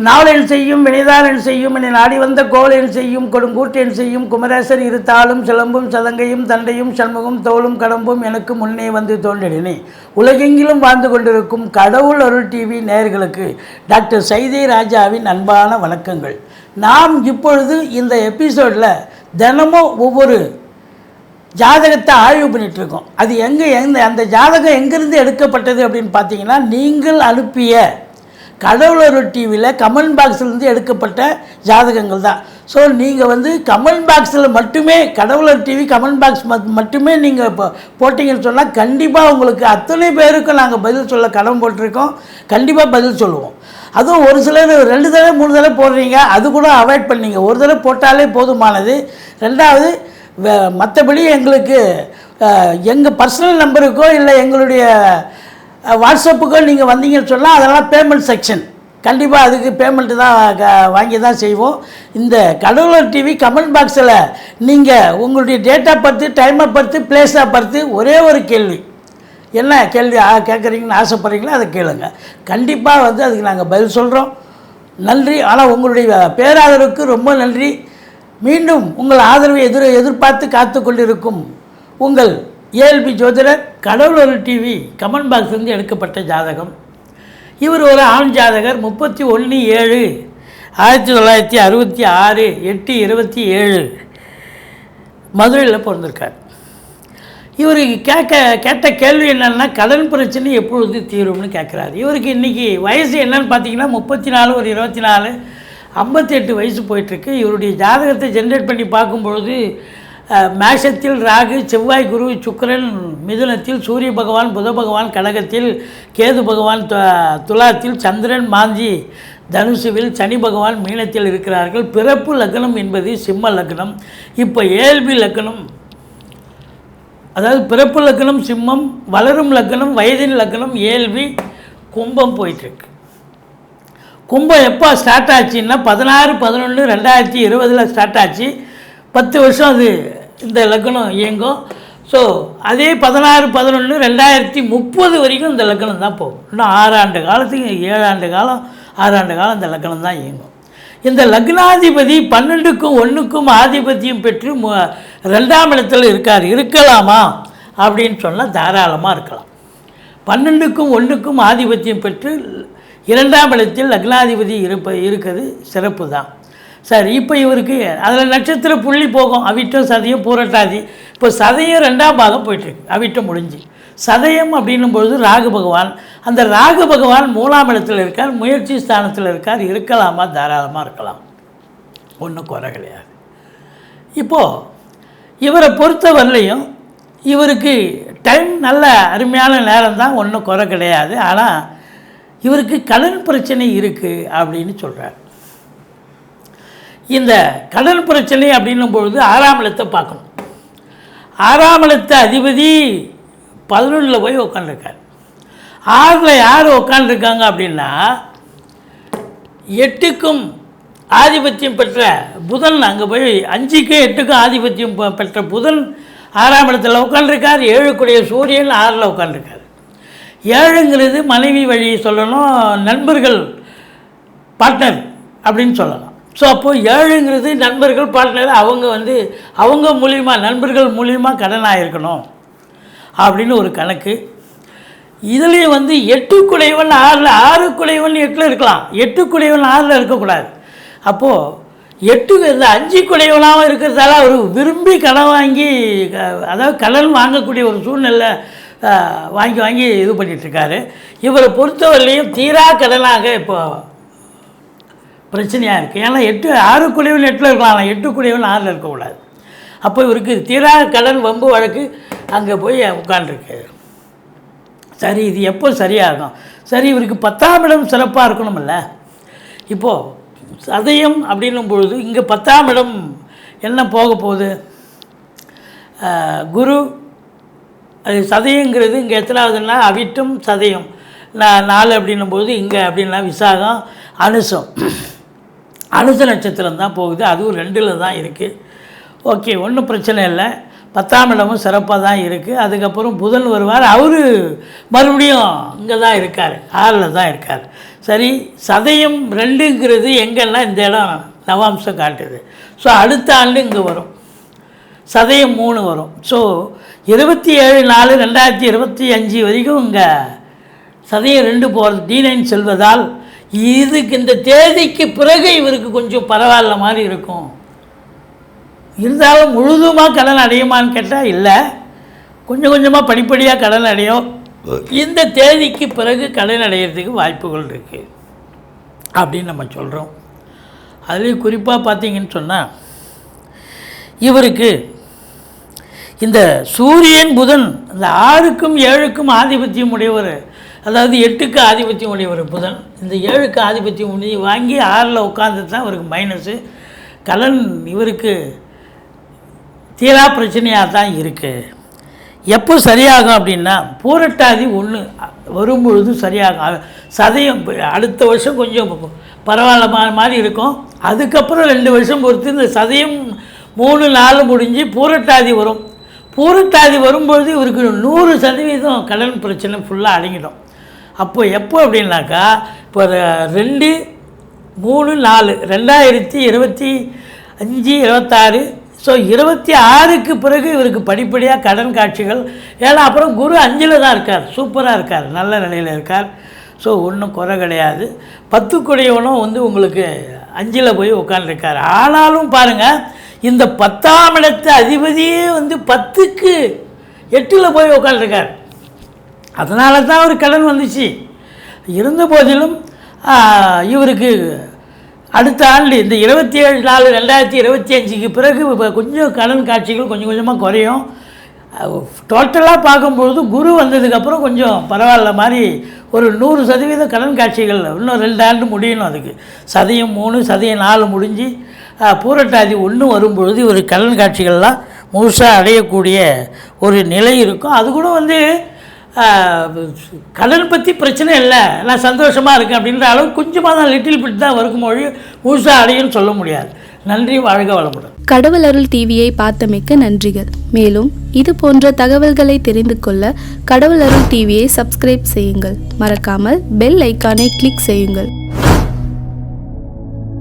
நாளென் செய்யும் வினைதாரன் செய்யும் என நாடி வந்த கோலென் செய்யும் கொடுங்கூட்டென் செய்யும் குமரேசன் இருத்தாலும் சிலம்பும் சதங்கையும் தண்டையும் சண்முகம் தோளும் கடம்பும் எனக்கு முன்னே வந்து தோன்றினே உலகெங்கிலும் வாழ்ந்து கொண்டிருக்கும் கடவுள் அருள் டிவி நேயர்களுக்கு டாக்டர் சைதே ராஜாவின் அன்பான வணக்கங்கள். நாம் இப்பொழுது இந்த எபிசோடில் தினமும் ஒவ்வொரு ஜாதகத்தை ஆய்வு பண்ணிட்டு இருக்கோம் அது எங்கே எந்த அந்த ஜாதகம் எங்கேருந்து எடுக்கப்பட்டது அப்படின்னு பார்த்தீங்கன்னா நீங்கள் அனுப்பிய கடவுளர் டிவியில் கமெண்ட் பாக்ஸ்லேருந்து எடுக்கப்பட்ட ஜாதகங்கள் தான். ஸோ நீங்கள் வந்து கமெண்ட் பாக்ஸில் மட்டுமே கடவுளர் டிவி கமெண்ட் பாக்ஸ் மட்டுமே நீங்கள் இப்போ போட்டிங்கன்னு சொன்னால் கண்டிப்பாக உங்களுக்கு அத்தனை பேருக்கும் நாங்கள் பதில் சொல்ல கடன் போட்டிருக்கோம். கண்டிப்பாக பதில் சொல்லுவோம். அதுவும் ஒரு சிலர் ரெண்டு தடவை மூணு தடவை போடுறீங்க அது கூட அவாய்ட் பண்ணீங்க. ஒரு தடவை போட்டாலே போதுமானது. ரெண்டாவது மற்றபடி எங்களுக்கு எங்கள் பர்சனல் நம்பருக்கோ இல்லை எங்களுடைய வாட்ஸ்அப்புக்கு நீங்கள் வந்தீங்கன்னு சொன்னால் அதெல்லாம் பேமெண்ட் செக்ஷன் கண்டிப்பாக அதுக்கு பேமெண்ட்டு தான் க- வாங்கி தான் செய்வோம். இந்த கடவுளர் டிவி கமெண்ட் பாக்ஸில் நீங்கள் உங்களுடைய டேட்டா பர்த்து டைமை பர்த்து பிளேஸை பர்த்து ஒரே ஒரு கேள்வி. என்ன கேள்வி கேட்குறீங்கன்னு ஆசைப்பட்றீங்களோ? அதை கேளுங்க. கண்டிப்பாக வந்து அதுக்கு நாங்கள் பதில் சொல்கிறோம் நன்றி. ஆனால் உங்களுடைய பேராதரவுக்கு ரொம்ப நன்றி. மீண்டும் உங்கள் ஆதரவை எதிர் எதிர்பார்த்து காத்து கொண்டிருக்கும் உங்கள் ஏஎல்பி ஜோதிடர் கடவுளர் டிவி கமெண்ட் பாக்ஸ்லேருந்து எடுக்கப்பட்ட ஜாதகம். இவர் ஒரு ஆண் ஜாதகர் முப்பத்தி ஒன்று ஏழு ஆயிரத்தி தொள்ளாயிரத்தி அறுபத்தி ஆறு எட்டு இருபத்தி ஏழு. மதுரையில் பிறந்திருக்கார். இவருக்கு கேட்க கேட்ட கேள்வி என்னென்னா கடன் பிரச்சனை எப்பொழுது தீரும்னு கேட்குறாரு. இவருக்கு இன்றைக்கி வயசு என்னன்னு பார்த்தீங்கன்னா முப்பத்தி நாலு ஒரு இருபத்தி நாலு ஐம்பத்தி எட்டு வயசு போயிட்டுருக்கு இவருடைய ஜாதகத்தை ஜென்ரேட் பண்ணி பார்க்கும்பொழுது மேஷத்தில் ராகு செவ்வாய் குரு சுக்கரன் மிதுனத்தில் சூரிய பகவான் புத பகவான் கடகத்தில் கேது பகவான் து- துலாத்தில் சந்திரன் மாந்தி தனுசுவில் சனி பகவான் மீனத்தில் இருக்கிறார்கள். பிறப்பு லக்னம் என்பது சிம்ம லக்னம். இப்போ ஏழ்பி லக்னம். அதாவது பிறப்பு லக்னம் சிம்மம் வளரும் லக்னம் வயதின் லக்னம் ஏழ்வி கும்பம் போயிட்டுருக்கு. கும்பம் எப்போ ஸ்டார்ட் ஆச்சுன்னா பதினாறு பதினொன்று ரெண்டாயிரத்தி இருபதில் ஸ்டார்ட் ஆச்சு. பத்து வருஷம் அது இந்த லக்னம் இயங்கும். ஸோ அதே பதினாறு பதினொன்று ரெண்டாயிரத்தி முப்பது வரைக்கும் இந்த லக்னம் தான் போகும். இன்னும் ஆறாண்டு காலத்துக்கு ஏழாண்டு காலம் ஆறாண்டு காலம் இந்த லக்னம் தான் இயங்கும். இந்த லக்னாதிபதி பன்னெண்டுக்கும் ஒன்றுக்கும் ஆதிபத்தியம் பெற்று மு ரெண்டாம் இடத்துல இருக்கார். இருக்கலாமா? அப்படின்னு சொன்னால் தாராளமாக இருக்கலாம். பன்னெண்டுக்கும் ஒன்றுக்கும் ஆதிபத்தியம் பெற்று இரண்டாம் இடத்தில் லக்னாதிபதி இருப்ப இருக்கிறது சிறப்பு தான். சரி இப்போ இவருக்கு அதில் நட்சத்திர புள்ளி போகும். அவிட்டம் சதையும் பூரட்டாதி. இப்போ சதையும் ரெண்டாம் பாகம் போயிட்டுருக்கு. அவிட்டம் முடிஞ்சு. சதயம் அப்படின்னும் பொழுது ராகு பகவான். அந்த ராகு பகவான் மூலாம் இடத்தில் இருக்கார் முயற்சி ஸ்தானத்தில் இருக்கார் இருக்கலாமா? தாராளமாக இருக்கலாம். ஒன்றும் குறை கிடையாது. இப்போது இவரை பொறுத்தவரையிலையும் இவருக்கு டைம் நல்ல அருமையான நேரம் தான் ஒன்றும் குறை கிடையாது. ஆனால் இவருக்கு கடன் பிரச்சனை இருக்குது அப்படின்னு சொல்கிறார் இந்த கடன் பிரச்சனை அப்படின்னும் பொழுது ஆறாம் இடத்தை பார்க்கணும். ஆறாம் இடத்த அதிபதி பதினொன்றில் போய் உட்காந்துருக்கார் ஆறில் யார் உட்காந்துருக்காங்க அப்படின்னா எட்டுக்கும் ஆதிபத்தியம் பெற்ற புதன் அங்கே போய் அஞ்சுக்கும் எட்டுக்கும் ஆதிபத்தியம் பெற்ற புதன் ஆறாம் இடத்துல உட்காந்துருக்கார் ஏழுக்குடைய சூரியன் ஆறில் உட்காந்துருக்கார் ஏழுங்கிறது மனைவி வழி சொல்லணும் நண்பர்கள் பார்ட்னர் அப்படின்னு சொல்லலாம். ஸோ அப்போது ஏழுங்கிறது நண்பர்கள் பார்ட்னர் அவங்க வந்து அவங்க மூலியமா நண்பர்கள் மூலியமாக கடன் இருக்கணும் அப்படின்னு ஒரு கணக்கு. இதுலேயும் வந்து எட்டு குடைவன் ஆறில் ஆறு குடைவன் எட்டில் இருக்கலாம். எட்டு குடைவன் ஆறில் இருக்கக்கூடாது. அப்போது எட்டு இந்த அஞ்சு குடைவனாகவும் இருக்கிறதால அவர் விரும்பி கடன் வாங்கி அதாவது கடன் வாங்கக்கூடிய ஒரு சூழ்நிலை வாங்கி வாங்கி இது பண்ணிகிட்ருக்காரு இவரை பொறுத்தவரையிலையும் தீரா கடனாக இப்போ பிரச்சனையாக இருக்குது ஏன்னா எட்டு ஆறு குடைவன் எட்டில் இருக்கலாம். ஆனால் எட்டு குடைவன் ஆறில் இருக்கக்கூடாது. அப்போ இவருக்கு தீரா கடன் வம்பு வழக்கு அங்கே போய் உட்காண்டிருக்கு சரி இது எப்போ சரியாகும்? சரி இவருக்கு பத்தாம் இடம் சிறப்பாக இருக்கணும்ல. இப்போது சதயம் அப்படின்னும் பொழுது இங்கே பத்தாம் இடம் என்ன போக போகுது? குரு அது சதயங்கிறது இங்கே எத்தனாவதுன்னா அவிட்டும் சதயம். நான் நாலு அப்படின்னும் போது இங்கே அப்படின்னா விசாகம் அனுசம். அனுச நட்சத்திரம் தான் போகுது. அதுவும் ரெண்டில் தான் இருக்குது ஓகே ஒன்றும் பிரச்சனை இல்லை. பத்தாம் இடமும் சிறப்பாக தான் இருக்குது அதுக்கப்புறம் புதன் வருவார். அவர் மறுபடியும் இங்கே தான் இருக்கார். ஆறில் தான் இருக்கார். சரி சதயம் ரெண்டுங்கிறது எங்கெல்லாம் இந்த இடம் நவாம்சம் காட்டுது. ஸோ அடுத்த ஆண்டு இங்கே வரும். சதயம் மூணு வரும். ஸோ இருபத்தி ஏழு நாலு ரெண்டாயிரத்தி இருபத்தி அஞ்சு வரைக்கும் இங்கே சதயம் ரெண்டு போகிறது டி நைன் செல்வதால் இதுக்கு இந்த தேதிக்கு பிறகு இவருக்கு கொஞ்சம் பரவாயில்ல மாதிரி இருக்கும். இருந்தாலும் முழுதுமாக கடன் அடையுமான்னு கேட்டால் இல்லை. கொஞ்சம் கொஞ்சமாக படிப்படியாக கடன் அடையும். இந்த தேதிக்கு பிறகு கடன் அடையிறதுக்கு வாய்ப்புகள் இருக்குது அப்படின்னு நம்ம சொல்கிறோம் அதுலேயும் குறிப்பாக பார்த்தீங்கன்னு சொன்னால் இவருக்கு இந்த சூரியன் புதன் இந்த ஆறுக்கும் ஏழுக்கும் ஆதிபத்தியம் உடையவர் அதாவது எட்டுக்கு ஆதிபத்தியம் உடையவர் புதன். இந்த ஏழுக்கு ஆதிபத்தியம் உடைய வாங்கி ஆறில் உட்காந்து தான் இவருக்கு மைனஸு கலன் இவருக்கு தீரா பிரச்சனையாக தான் இருக்குது எப்போ சரியாகும் அப்படின்னா பூரட்டாதி ஒன்று வரும்பொழுது சரியாகும். சதயம் அடுத்த வருஷம் கொஞ்சம் பரவாயில்ல மாதிரி இருக்கும். அதுக்கப்புறம் ரெண்டு வருஷம் பொறுத்து இந்த சதயம் மூணு நாலு முடிஞ்சு பூரட்டாதி வரும். பூரட்டாதி வரும்பொழுது இவருக்கு நூறு சதவீதம் கடன் பிரச்சனை ஃபுல்லாக அடங்கிடும். அப்போ எப்போ அப்படின்னாக்கா இப்போ ரெண்டு மூணு நாலு ரெண்டாயிரத்தி இருபத்தி அஞ்சு இருபத்தாறு ஸோ இருபத்தி ஆறுக்கு பிறகு இவருக்கு படிப்படியாக கடன் காட்சிகள் ஏன்னா அப்புறம் குரு அஞ்சில் தான் இருக்கார் சூப்பராக இருக்கார் நல்ல நிலையில் இருக்கார். ஸோ ஒன்றும் குறை கிடையாது. பத்துக்குடையவனும் வந்து உங்களுக்கு அஞ்சில் போய் உட்காந்துருக்கார் ஆனாலும் பாருங்கள் இந்த பத்தாம் இடத்து அதிபதியே வந்து பத்துக்கு எட்டில் போய் உட்காந்துருக்கார் அதனால தான் அவர் கடன் வந்துச்சு. இருந்த போதிலும் இவருக்கு அடுத்த ஆண்டு இந்த இருபத்தி ஏழு நாலு ரெண்டாயிரத்தி இருபத்தி அஞ்சுக்கு பிறகு இப்போ கொஞ்சம் கடன் காட்சிகள் கொஞ்சம் கொஞ்சமாக குறையும். டோட்டலாக பார்க்கும்பொழுது குரு வந்ததுக்கப்புறம் கொஞ்சம் பரவாயில்ல மாதிரி ஒரு நூறு சதவீத கடன் காட்சிகள் இன்னும் ரெண்டு ஆண்டு முடியணும் அதுக்கு. சதயம் மூணு சதயம் நாலு முடிஞ்சு பூரட்டாதி ஒன்று வரும்பொழுது ஒரு கடன் காட்சிகள்லாம் முழுசாக அடையக்கூடிய ஒரு நிலை இருக்கும். அது கூட வந்து கடன் பற்றி பிரச்சனை இல்லை. நான் சந்தோஷமாக இருக்கேன் அப்படின்ற அளவு கொஞ்சமாக தான் லிட்டில் பிட் தான் வரும் மொழி முழுசாக அடையும்னு சொல்ல முடியாது. நன்றி வாழ்க வளமுடன். கடவுள் அருள் டிவியை பார்த்தமைக்க நன்றிகள். மேலும் இது போன்ற தகவல்களை தெரிந்து கொள்ள கடவுள் அருள் டிவியை சப்ஸ்கிரைப் செய்யுங்கள். மறக்காமல் பெல் ஐக்கானை கிளிக் செய்யுங்கள்.